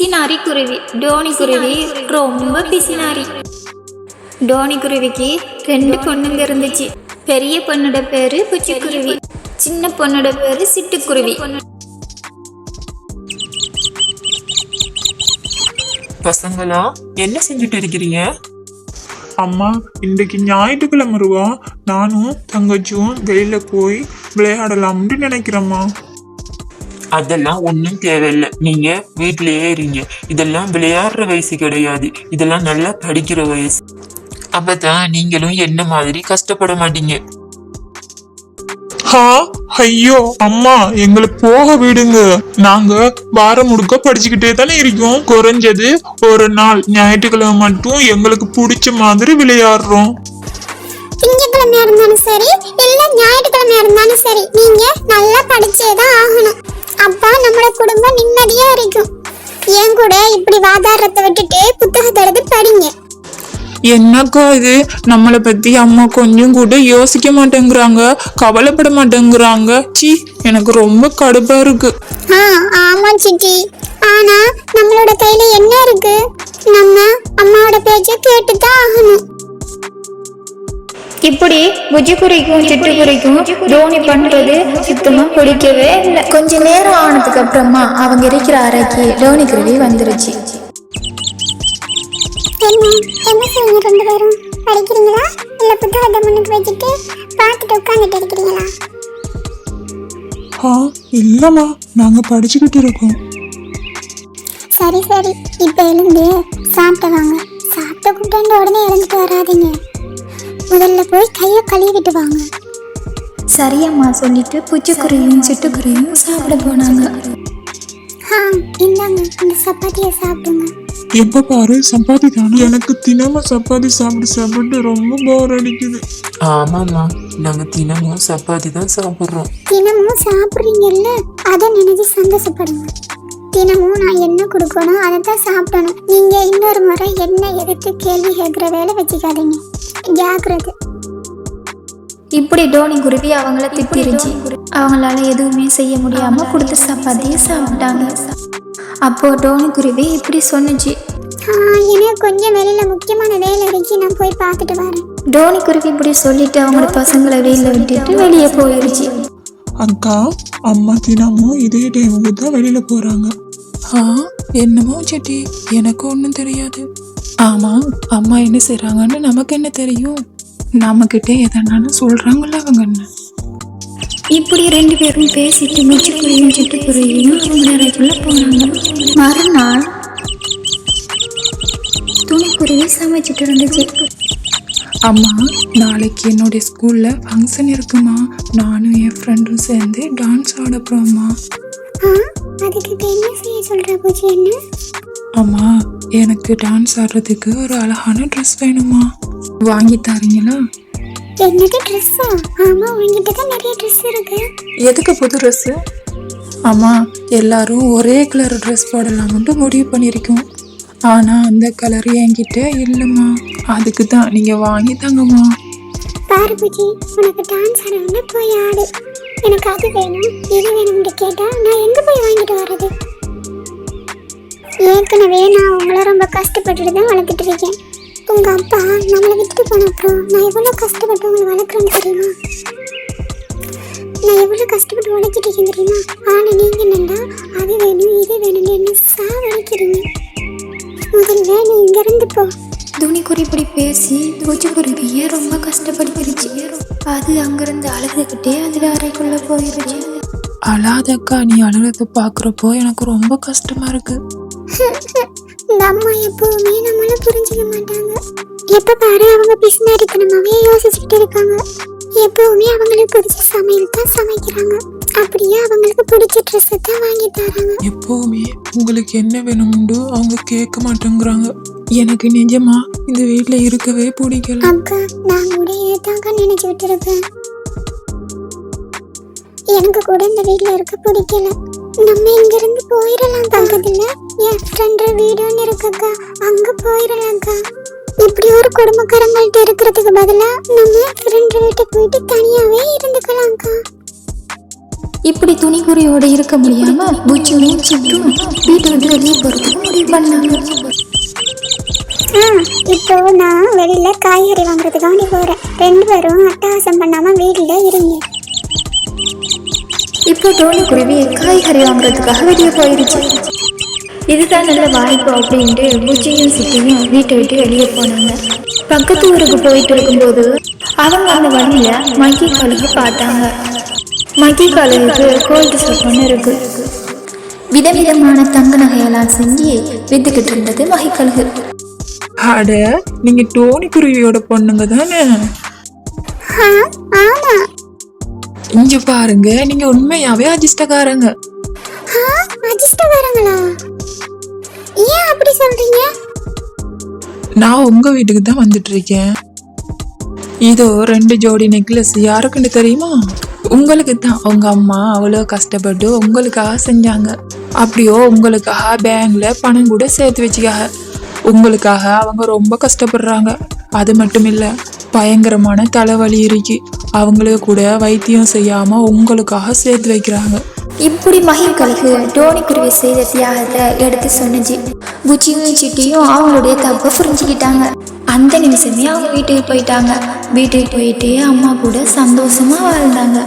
பிசினாரி குருவி டோனி குருவி ரொம்ப பிசினாரி. டோனி குருவிக்கு ரெண்டு பொண்ணுங்க இருந்துச்சு. பெரிய பொண்ணோட பேரு குருவி சின்ன பொண்ணோட பேரு சிட்டுக்குருவி. பசங்களா என்ன செஞ்சுட்டு இருக்கிறீங்க? அம்மா இன்றைக்கு ஞாயிற்றுக்கிழமை ரூபா நானும் தங்கச்சியும் வெளியில போய் விளையாடலாம்னு நினைக்கிறேம்மா. அதெல்லாம் ஒன்றும் தேவையில்லை. நீங்க வீட்டிலேயே இருங்க. இதெல்லாம் விளையாடுற வயசு கிடையாது. இதெல்லாம் நல்லா படிக்கிற வயசு. அப்பதான் நீங்களும் என்ன மாதிரி கஷ்டப்பட மாட்டீங்க. ஹா ஐயோ அம்மா எங்களை போக விடுங்க. நாங்க வாரம் முழுக்க படிச்சுக்கிட்டே தானே இருக்கோம். குறைஞ்சது ஒரு நாள் ஞாயிற்றுக்கிழமை மட்டும் எங்களுக்கு பிடிச்ச மாதிரி விளையாடுறோம். திங்கக்கிழமையா இருந்தாலும் சரி இல்ல ஞாயிற்றுக்கிழமையா இருந்தாலும் சரி நீங்க நல்லா படிச்சே தான் ஆகணும். அப்ப நம்மளோட குடும்பம் நிம்மதியா இருக்கும். என் கூட இப்படி வாதாடுறத விட்டுட்டு புத்தகத்தை எடுத்து படிங்க. என்னக்கா இது? நம்மளை பத்தி அம்மா கொஞ்சம் கூட யோசிக்க மாட்டேங்கிறாங்க கவலைப்பட மாட்டேங்கிறாங்க. சி எனக்கு ரொம்ப கடுப்பா இருக்கு. ஆ ஆமா சிட்டி ஆனா நம்மளோட கையில என்ன இருக்கு? நம்ம அம்மாவோட பேச்ச கேட்டு தான் ஆகணும். இப்படி புஜிக்குறிக்கும் சிட்டுக்குறிக்கும் டோனி பண்றது சுத்தமா பிடிக்கவே இல்லை. கொஞ்ச நேரம் ஆனதுக்கு அப்புறமா அவங்க இருக்கிற அறைக்கு டோனி குருவி வந்துருச்சு. என்ன? என்ன செய்யுங்க ரெண்டு பேரும்? படிக்கிறீங்களா? இல்ல புத்தகத்தை முன்னுக்கு வச்சுட்டு பார்த்துட்டு உட்காந்துட்டு இருக்கிறீங்களா? ஆ இல்லம்மா. நாங்க படிச்சுக்கிட்டு இருக்கோம். சரி சரி. இப்போ எழுந்து சாப்பிட்டு வாங்க. சாப்பிட்டு கூப்பிட்டு உடனே எழுந்துட்டு வராதீங்க. முதல்ல போய் கையை கழுவிட்டு வாங்க. சரியம்மா சொல்லிட்டு புஜிக்குருவியும் சிட்டுக்குருவியும் சாப்பிட போனாங்க. ஆ இந்தாங்க இந்த சப்பாத்தியை சாப்பிடுங்க. எப்ப பாரு சப்பாத்தி தானே. எனக்கு தினமும் சப்பாத்தி சாப்பிட்டு சாப்பிட்டு ரொம்ப போர் அடிக்குது. ஆமாம்மா நாங்க தினமும் சப்பாத்தி தான் சாப்பிட்றோம். தினமும் சாப்பிட்றீங்கல்ல அதை நினைச்சு சந்தோஷப்படுங்க. தினமும் நான் என்ன கொடுக்கணும் அதை தான் சாப்பிடணும். நீங்க இன்னொரு முறை என்ன எதிர்த்து கேள்வி கேட்குற வேலை வச்சுக்காதீங்க. ஜாக்கிரதை. இப்படி டோனி குருவி அவங்கள திட்டிருச்சு. அவங்களால எதுவுமே செய்ய முடியாம கொடுத்த சப்பாத்தியை சாப்பிட்டாங்க. அப்போ டோனி குருவி இப்படி சொன்னுச்சு. ஆ, எனக்கு கொஞ்சம் வெளியில முக்கியமான வேலை இருக்கு நான் போய் பார்த்துட்டு வரேன். டோனி குருவி இப்படி சொல்லிட்டு அவங்களோட பசங்களை வெளியில விட்டுட்டு வெளியே போயிடுச்சு அக்கா அம்மா தினமும் இதே டைமுக்கு தான் வெளியில போறாங்க. ஆ என்னமோ செட்டி எனக்கு ஒன்றும் தெரியாது. ஆமா அம்மா என்ன செய்றாங்கன்னு நமக்கு என்ன தெரியும்? நம்மக்கிட்ட எதனாலும் சொல்றாங்கல்ல அவங்க என்ன? இப்படி ரெண்டு பேரும் பேசிட்டு மிச்சுக்குருவியும் சிட்டுக்குருவியும் அவங்க அறைக்குள்ள போனாங்க மறுநாள் துணிக்குருவி சமைச்சிட்டு இருந்துச்சு. அம்மா நாளைக்கு என்னுடைய ஸ்கூல்ல ஃபங்க்ஷன் இருக்குமா? நானும் என் ஃப்ரெண்டும் சேர்ந்து டான்ஸ் ஆட போறோம்மா. ஆ அதுக்கு என்ன செய்ய சொல்ற பூஜை என்ன? அம்மா எனக்கு டான்ஸ் ஆடுறதுக்கு ஒரு அழகான ட்ரெஸ் வேணுமா வாங்கி தரீங்களா? என்னது ட்ரெஸ்ஸா ஆமா உங்ககிட்ட தான் நிறைய ட்ரெஸ் இருக்கு. எதுக்கு புது ட்ரெஸ்ஸு அம்மா எல்லாரும் ஒரே கலர் ட்ரெஸ் போடலாம்னு முடிவு பண்ணியிருக்கோம். ஆனால் அந்த கலர் என்கிட்ட இல்லைம்மா. அதுக்கு தான் நீங்கள் வாங்கி தாங்கம்மா. பாரு பூஜி உனக்கு டான்ஸ் ஆடணும்னா போய் ஆடு. எனக்கு அது வேணும் இது வேணும்னு கேட்டா நான் எங்க போய் வாங்கிட்டு வர்றது? ஏற்கனவே நான் உங்களை ரொம்ப கஷ்டப்பட்டுட்டு தான் வளர்த்துட்டு இருக்கேன். உங்கள் அப்பா நம்மளை விட்டுட்டு போன அப்புறம் நான் எவ்வளோ கஷ்டப்பட்டு உங்களை வளர்க்குறேன்னு தெரியுமா? நான் எவ்வளோ கஷ்டப்பட்டு உழைச்சிட்டு இருக்கேன் தெரியுமா? ஆனால் நீங்கள் என்னண்டா அது வேணும் இது வேணும்னு என்ன சாவடிக்கிறீங்க. முதல்ல நீ இங்கேருந்து போ. துணிக்குருவி இப்படி பேசி குருவியை ரொம்ப கஷ்டப்படுத்திருச்சு அது அங்கேருந்து அழுதுகிட்டே அது அறைக்குள்ளே போயிருச்சு. அழாதக்கா நீ அழுகிறத பார்க்குறப்போ எனக்கு ரொம்ப கஷ்டமா இருக்கு. இந்த அம்மா எப்பவுமே நம்மள புரிஞ்சுக்க மாட்டாங்க. எப்ப பாரு அவங்க பிசினாரித்தனமாவே யோசிச்சுக்கிட்டு இருக்காங்க. எப்பவுமே அவங்களுக்கு பிடிச்ச சமையல் தான் சமைக்கிறாங்க. அப்படியே அவங்களுக்கு பிடிச்ச ட்ரெஸ் தான் வாங்கி தராங்க. எப்போவுமே உங்களுக்கு என்ன வேணும்னு அவங்க கேட்க மாட்டேங்கிறாங்க. எனக்கு நிஜமா இந்த வீட்டில் இருக்கவே பிடிக்கல. அக்கா நான் கூட இதைத்தாங்க நினைச்சுக்கிட்டு இருப்பேன் எனக்கு கூட இந்த வீட்ல இருக்க பிடிக்கல. நம்ம இங்க இருந்து போயிடலாம் பக்கத்துல. என் ஃப்ரெண்ட் வீடு ஒன்று இருக்குக்கா. அங்க போயிடலாம்க்கா. இப்படி ஒரு குடும்பக்காரங்கள்ட்ட இருக்கிறதுக்கு பதிலா நம்ம ஃப்ரெண்ட் வீட்டுக்கு போயிட்டு தனியாவே இருந்துக்கலாம்க்கா. இப்படி துணிக்குறியோட இருக்க முடியாம பூச்சியும் சிட்டும் வீட்டை விட்டு வெளியே போறதுக்கு முடிவு பண்ணாங்க. ஆ இப்போ நான் வெளியில காய்கறி வாங்குறதுக்காண்டி போறேன். ரெண்டு பேரும் அட்டகாசம் பண்ணாம வீட்டுல இருங்க. இப்போ டோனி குருவி காய்கறி வாங்குறதுக்காக வெளியே போயிருச்சு. இதுதான் நல்ல வாய்ப்பு அப்படின்ட்டு பூச்சியும் சிட்டியும் வீட்டை விட்டு வெளியே போனாங்க. பக்கத்து ஊருக்கு போயிட்டு இருக்கும்போது அவங்க அந்த வழியில மக்கி கழுகு பார்த்தாங்க. மக்கி கழுகுக்கு கோல்டு சப்பன்னு இருக்கு. விதவிதமான தங்க நகையெல்லாம் செஞ்சு வித்துக்கிட்டு இருந்தது மகிக்கழுகு அட நீங்க டோனி குருவியோட பொண்ணுங்க தானே? ஆ ஆமா. இங்க பாருங்க நீங்க உண்மையாவே அதிர்ஷ்டக்காரங்க. ஆ அஜிஷ்டக்காரங்களா ஏன் அப்படி சொல்றீங்க? நான் உங்க வீட்டுக்கு தான் வந்துட்டு இருக்கேன் இதோ ரெண்டு ஜோடி நெக்லஸ் யாருக்குன்னு தெரியுமா? உங்களுக்கு தான். உங்க அம்மா அவ்வளோ கஷ்டப்பட்டு உங்களுக்காக செஞ்சாங்க. அப்படியோ உங்களுக்காக பேங்க்ல பணம் கூட சேர்த்து வச்சுக்காக. உங்களுக்காக அவங்க ரொம்ப கஷ்டப்படுறாங்க. அது மட்டும் இல்ல பயங்கரமான தலைவலி இருக்கு. அவங்களுக்கு கூட வைத்தியம் செய்யாம உங்களுக்காக சேர்த்து வைக்கிறாங்க. இப்படி மகிழ்கழுகு டோனி குருவி செய்த தியாகத்தை எடுத்து சொன்னிச்சு புச்சியும் சிட்டியும் அவங்களுடைய தப்பை புரிஞ்சுக்கிட்டாங்க. அந்த நிமிஷமே அவங்க வீட்டுக்கு போயிட்டாங்க. வீட்டுக்கு போயிட்டு அம்மா கூட சந்தோஷமா வாழ்ந்தாங்க.